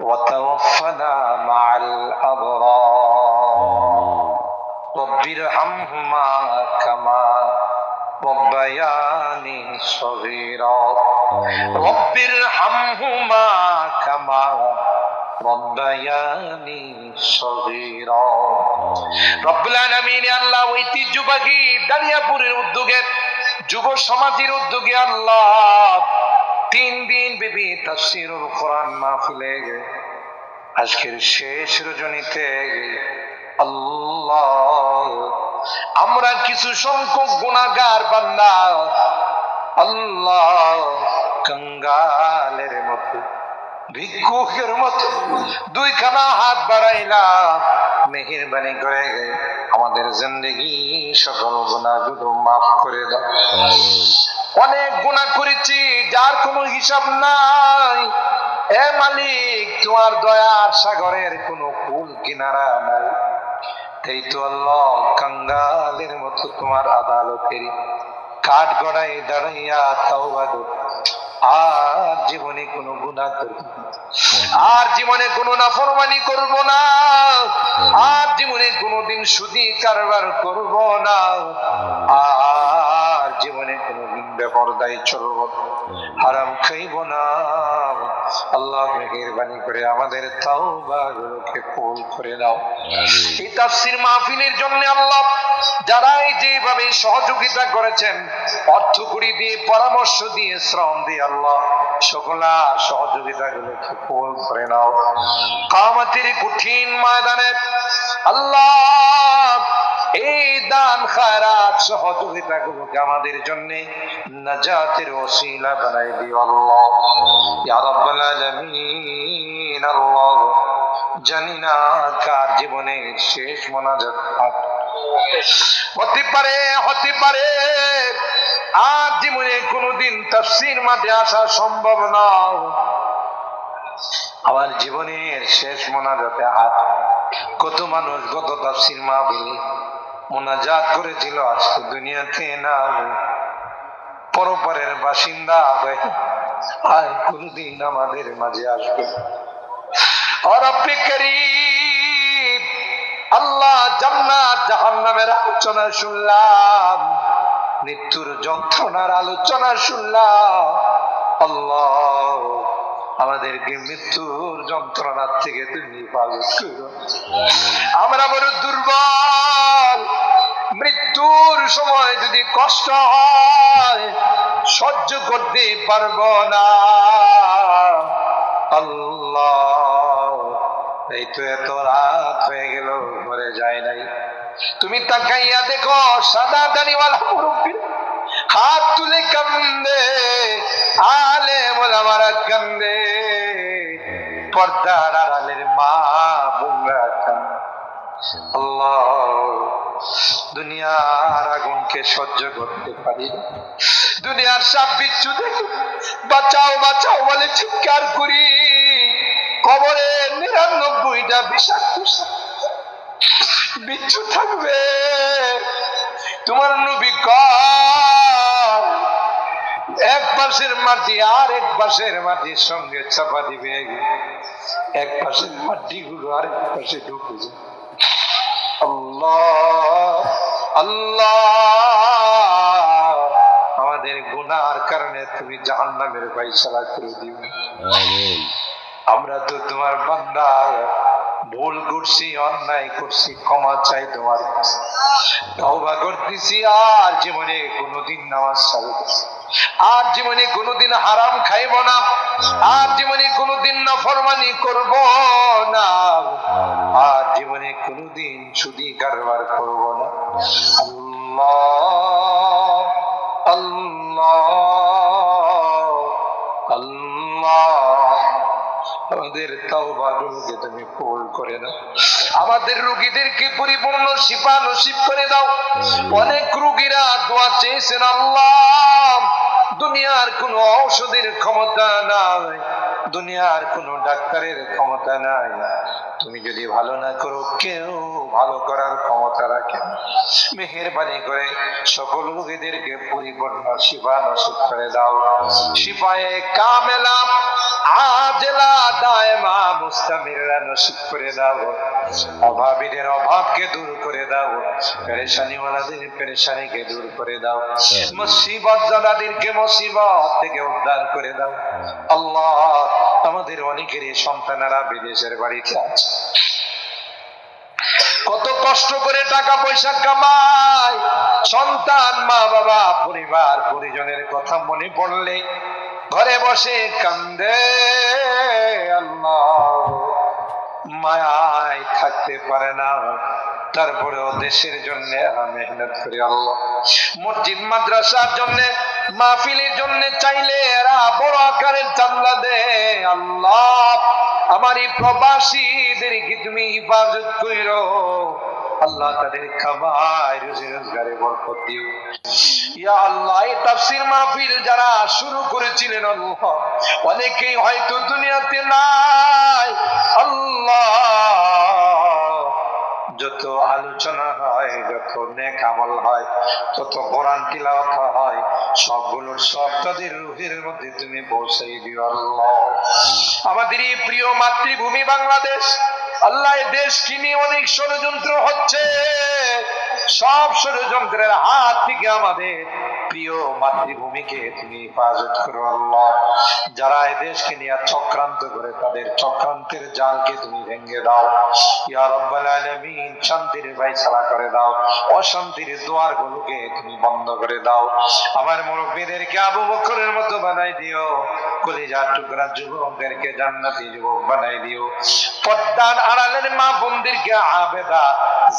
وتوفنا مع الأبرار رب ارحمهما كما ربياني صغيرا آمين رب ارحمهما كما ربياني صغيرا آمين রব্বুল আলামিন আল্লাহ ঐতিহ্যবাহী দারিয়াপুরের উদ্যোগে যুব সমাজের উদ্যোগে আল্লাহ তিন দিন বিবি তাফসিরুল কোরআন মাহফিলে আজকের শেষ রজনীতে আল্লাহ, আমরা কিছু সংখ্যক গুণাগার বান্দা, আল্লাহ ভিক্ষুকের মত দুইখানা হাত বাড়াইলা মেহেরবানি করে আমাদের জিন্দগি সকল গুণাগুলো মাফ করে দাও। অনেক গুণা করেছি, যার কোনো হিসাব নাই। এ মালিক, তোমার দয়ার সাগরের কোনো কুল কিনারা নাই। এই তো আল্লাহ কাঙ্গালের মতো তোমার আদালতের কাঠ গড়াই দাঁড়াইয়া তাওবা করতে আর জীবনে কোনো গুণা করব। আর জীবনে কোনো নাফরমানি করব না। আর জীবনে কোনোদিন সুদি কারবার করব না। আর জীবনে কোনোদিন বেপরদায় চলবো হারাম খাইব না। আল্লাহ মেহেরবানি করে আমাদের তাওবাগুলোকে কবুল করে নাও। এই তাফসীর মাহফিলের জন্য আল্লাহ যারা যেভাবে সহযোগিতা করেছেন অর্থ কুড়ি দিয়ে পরামর্শ দিয়ে শ্রম দিয়ে আল্লাহ সকলার সহযোগিতা গুলোকে কবুল করে নাও। কামাতের কঠিন ময়দানে আল্লাহ এই দান খায়রাত সহযোগিতা গুলোকে আমাদের জন্য নাজাতের ওসিলা বানাই দিও আল্লাহ। ইয়া রাব্বাল আলামিন, আল্লাহ জানি না কার জীবনে শেষ মোনাজাত হতে পারে হতে পারে, আর জীবনে কোনোদিন তাফসীর মাঠে আসা সম্ভব না। আমার জীবনের শেষ মোনাজাতে হাত কত মানুষ গত তাফসীর মাহফিলে মোনাজাত করেছিল আজকে দুনিয়াতে না পরপরের বাসিন্দা হয়ে আর কোনদিন আমাদের মাঝে আসবে আল্লাহ জান্নাত জাহান্নামের আলোচনা শুনলাম, মৃত্যুর যন্ত্রণার আলোচনা শুনলাম। আল্লাহ আমাদেরকে মৃত্যুর যন্ত্রণার থেকে তুমি হেফাজত করো। আমরা বড় দুর্বল। মৃত্যুর সময় যদি কষ্ট হয় সহ্য করতে পারব না। আল্লাহ এই তো এত রাত হয়ে গেল মরে যায় নাই। তুমি তাকাইয়া দেখো সাদা দাড়িওয়ালা মুরব্বী। হাত তুলে কান্দে আলে মোলামারা কান্দে। পর্দার আড়ালের মা কান্দে। আল্লাহ, দুনিয়ার আগুনকে সহ্য করতে পারি দুনিয়ার সাপ বিচ্ছু দেখে, বাঁচাও বাঁচাও বলে চিৎকার করি। কবরে নিরানব্বইটা বিষাক্ত বিচ্ছু থাকবে। তোমার নবী কর এক পাশের মাটি আর এক পাশের মাটির সঙ্গে চাপা দিবে। এক পাশের মাটি গুলো আর এক পাশে ঢুকে যায়। আল্লাহ আল্লাহ আমাদের গুনার কারণে তুমি জাহান নামের পাইসালা করে দিবে আমরা তো তোমার বান্দা ভুল করছি অন্যায় করছি ক্ষমা চাই তোমার কাছে। তওবা করতেছি আর জীবনে কোনোদিন নামাজ চালু করছি আর জীবনে কোনোদিন হারাম খাইব না। আর জীবনে কোনোদিন নফরমানি করব না। আর জীবনে কোনোদিন সুদি কারবার করব না। আল্লাহ আল্লাহ। আমাদের রুগীদের তাওবাগুলোকে তুমি কবুল করে নাও। আমাদের রুগীদেরকে পরিপূর্ণ শিফা নসিব করে দাও। অনেক রুগীরা দোয়া চেয়েছেন, আল্লাহ, দুনিয়ার কোনো ঔষধের ক্ষমতা নাই, দুনিয়ার কোনো ডাক্তারের ক্ষমতা নাই। তুমি যদি ভালো না করো, কেউ ভালো করার ক্ষমতা রাখে। মেহেরবানি করে সকল রোগীদেরকে পরিপূর্ণ শিবা নসিব করে দাও। শিপায়ে কামেলা, আজলা দায়মা মুস্তামিরা নসিব করে দাও। অভাবীদের অভাবকে দূর করে দাও। পেরেশানিওয়ালাদের পেরেশানিকে দূর করে দাও। মুসিবত জাদাদেরকে মুসিবত থেকে উদ্ধার করে দাও। আল্লাহ আমাদের অনেকেরই সন্তানেরা বিদেশের বাড়িতে আছে। কত কষ্ট করে টাকা পয়সা কামায়। সন্তান মা বাবা পরিবার পরিজনের কথা মনে পড়লে ঘরে বসে কান্দে আল্লাহ। মায়ায় থাকতে পারে না। তারপরেও দেশের জন্য মেহনত করি আল্লাহ। মসজিদ, মাদ্রাসার জন্য, মাহফিলের জন্য চাইলে এরা বড় আকারের চান্দা দে আল্লাহ। আমার এই প্রবাসীদেরকে তুমি হিফাজত কইরো। আল্লাহ তাদের খাবার রুজি রোজগারে বরকত দিও। ইয়া আল্লাহ, এই তাফসীর মাহফিল যারা শুরু করেছিলেন আল্লাহ, অনেকেই হয়তো দুনিয়াতে নাই। আল্লাহ, যত আলোচনা হয়, যত নেক আমল হয়, তত কোরআন তিলাওয়াত হয়, সবগুলোর সব তাদের রুহের মধ্যে তুমি পৌঁছাই দিও আল্লাহ। আমাদের এই প্রিয় মাতৃভূমি বাংলাদেশ আল্লাহ দেশ দেশকে নিয়ে অনেক ষড়যন্ত্র হচ্ছে? সব ষড়যন্ত্রের হাত থেকে আমাদের প্রিয় মাতৃভূমিকে তুমি হেফাজত করো আল্লাহ। যারা এই দেশকে নিয়ে চক্রান্ত করে, তাদের চক্রান্তের জালকে তুমি ভেঙে দাও। ইয়া রব্বাল আলামিন, শান্তির ফায়সালা করে দাও। অশান্তির দুয়ার গুলোকে তুমি বন্ধ করে দাও। আমার মুরব্বীদেরকে আবু বকরের মতো বানাই দিও। কলিজার টুকরা যুবকদেরকে জান্নাতি যুবক বানাই দিও। পদ্মার আড়ালের মা বোনদেরকে আবেদা,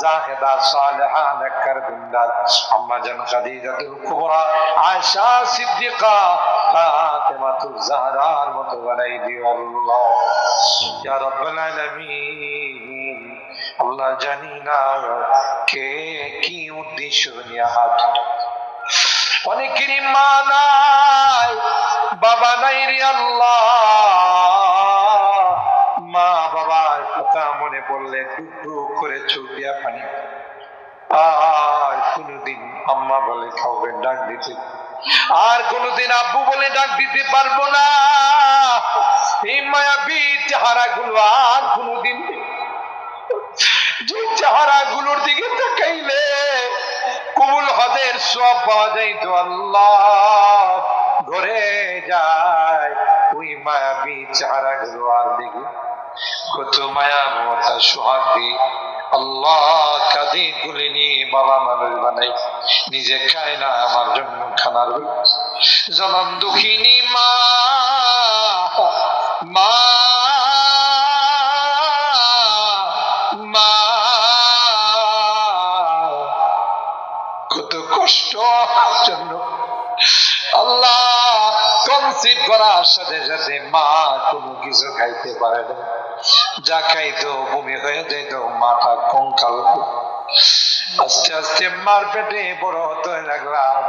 জাহেদা সালেহা নেককার দিনদার আম্মা জান খাদিজাতুল কুবরা আয়েশা সিদ্দিকা ফাতেমাতুজ জাহরার মতো বানাই দিও আল্লাহ। ইয়া রাব্বাল আলামিন, আল্লাহ জানি না কে কি উদ্দেশ্য নিয়ে হাত অনেকেরই মা নাই, বাবা নাই রে আল্লাহ। মা বাবার কথা মনে পড়লে টুকরো করে চোখ পানি আর কোনদিন আম্মা বলে কাউকে ডাক দিতে। আর কোনদিন আব্বু বলে ডাক দিতে পারব না। এই মায়াবী চেহারা গুলো আর কোনদিন যে চেহারা গুলোর দিকে তাকাইলে কবুল হদের সব পাওয়া যাইতো আল্লাহ। ঘরে যায় ওই মায়াবী চেহারা গুলো আর দেখি। কত মায়া মমতা সোহাগ দি আল্লাহ কাঁদে তুলে নিয়ে বাবা মানুষ বানাই। নিজে খায় না, আমার জন্য খানার জনম দুঃখিনী মা মা মা। কত কষ্ট আমার জন্য। আল্লাহ কনসিভ করার সাথে সাথে মা কোনো কিছু খাইতে পারে না। যা খাইতো বমি হয়ে যেত মাথা কঙ্কাল। আস্তে আস্তে মার পেটে বড় হতে লাগলাম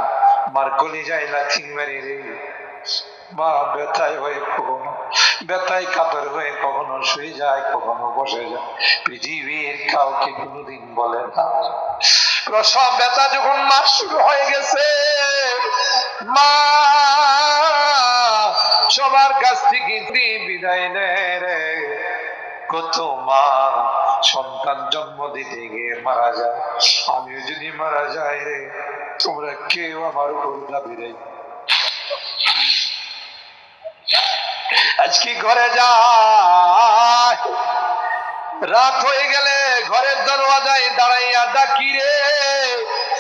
মার কলি যাই মারি রে। মা ব্যথায় হয়ে কখনো, ব্যথায় কাতর হয়ে কখনো শুয়ে যায়, কখনো বসে যায়। পৃথিবীর কাউকে কোনোদিন বলে না। প্রসব ব্যথা যখন মাস শুরু হয়ে গেছে, মা সবার কাছ থেকে বিদায় নেয়। কত মা সন্তান জন্ম দিতে গিয়ে মারা যায়। আমিও যদি মারা যাই রে, তোমরা কেউ আমার উপর দাবি রে আজকে ঘরে যায় রাত হয়ে গেলে ঘরের দরওয়াজায় দাঁড়াইয়া ডাকি রে।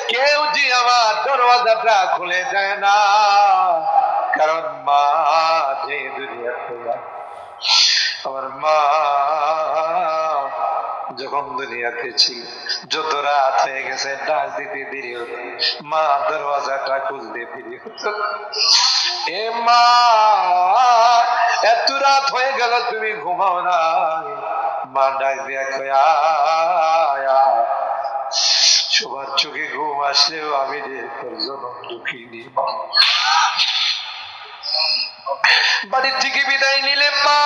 কেউ যে আমার দরওয়াজাটা খুলে দেয় না। কারণ মা যে দুনিয়াতে যায়। আমার মা যখন দুনিয়াতে যত রাত হয়ে গেছে, ডাক দিতে দেরি হতো মা দরওয়াজাটা খুলতে দেরি হতো এ মা, এত রাত হয়ে গেল, তুমি ঘুমাও না মা ডাক দিয়া কয়। সবার চোখে ঘুম আসলেও আমি যে তোর জনম দুঃখিনী, মা। বাড়ির থেকে বিদায় নিলে মা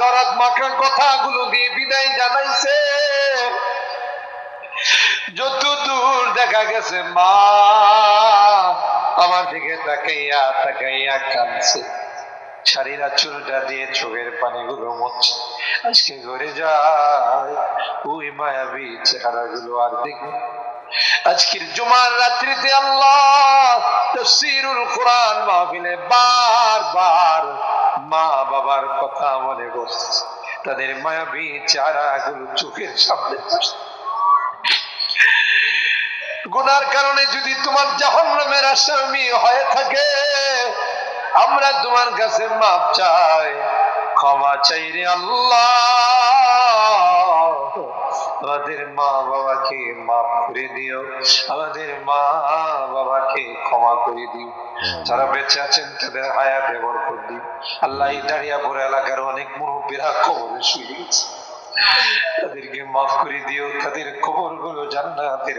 দরাদ মাখার কথাগুলো দিয়ে বিদায় জানাইছে। যত দূর দেখা গেছে মা, আমার দিকে তাকাইয়া তাকাইয়া কাঁদছে। শাড়িরা চুলটা দিয়ে চোখের পানিগুলো মুছছে আজকে ঘরে যায়, ওই মায়াবী চেহারাগুলো আর দেখবে আজকের জুমার রাত্রিতে আল্লাহ তফসিরুল কোরআন মাহফিলে বারবার মা বাবার কথা মনে করছে। তাদের মায়াবী চেহারাগুলো চোখের সামনে গুনার কারণে যদি তোমার জাহান্নামের আসামি হয়ে থাকে, আমরা তোমার কাছে মাপ চাই, ক্ষমা চাই রে আল্লাহ। আমাদের মা বাবাকে মাফ করে দিও। আমাদের মা বাবাকে ক্ষমা করে দিও। যারা বেঁচে আছেন তাদের হায়াতে করে দিও। আল্লাহ এই দাঁড়িয়াপুর এলাকার অনেক মুরব্বীরা কবরে শুয়ে গেছে তাদেরকে মাফ করে দিও, তাদের খবরগুলো জান্নাতের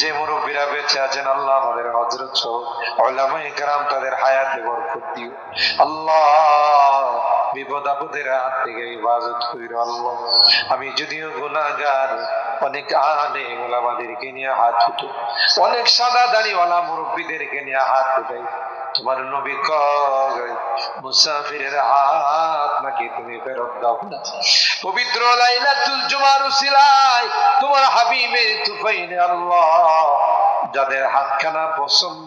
যে মুরব্বীরা বেঁচে আছেন, আল্লাহ আমাদের হজরত সহ ওলামায়ে কেরাম তাদের হায়াতে বরকত দিও। আল্লাহ, বিপদ আপদের হাত থেকে ইবাদত করিল আল্লাহ। আমি যদিও গুনাহগার, অনেক আলে ওলামাদেরকে নিয়ে হাত উঠো অনেক সাদা দাড়িওয়ালা মুরব্বীদেরকে নিয়ে হাত উঠাই। তোমার নবী কয়, মুসাফিরের হাত নাকি তুমি ফেরত দাও? না পবিত্র লাইলাতুল জুমার উসিলায় তোমার হাবিবের তুফাইনে আল্লাহ, যাদের হাতখানা পছন্দ